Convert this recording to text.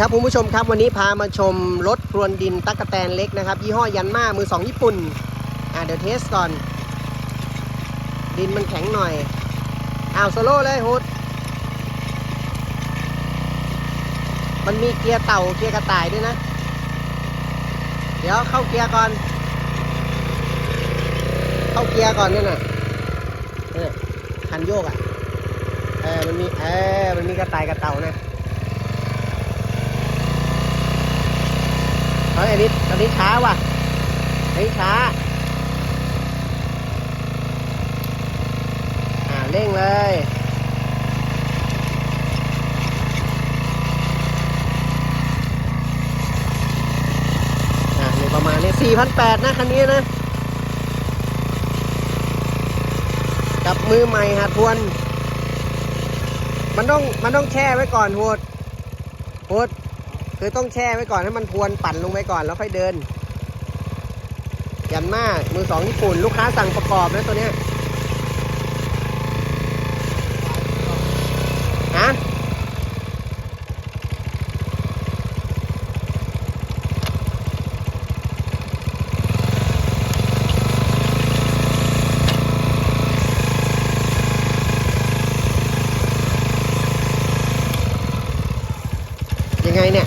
ครับคุณผู้ชมครับวันนี้พามาชมรถพรวนดินตั๊กแตนเล็กนะครับ ยี่ห้อยันมามือสองญี่ปุ่นอ่าเดี๋ยวเทสก่อน ดินมันแข็งหน่อยอ้าวโซโล่เลยฮูดมันมีเกียร์เต่าเกียร์กระต่ายด้วยนะ เดี๋ยวเข้าเกียร์ก่อน เข้าเกียร์ก่อนเนี่ยน่ะเนี่ยคันโยกอะเออมันมีเออมันมีกระต่ายกระเต่านะ เฮ้ย อันนี้อันนี้ช้าว่ะอันนี้ช้า อ่าเร่งเลยอ่านี่ประมาณนี้สี่พันแปดนะ คันนี้นะ กับมือใหม่หัดทวน มันต้อง มันต้องแช่ไว้ก่อนโหดโหด คือต้องแช่ไว้ก่อนให้มันทวนปั่นลงไปก่อนแล้วค่อยเดิน ยันมากมือสองญี่ปุ่น ลูกค้าสั่งประกอบนะตัวเนี้ยฮะยังไงเนี่ย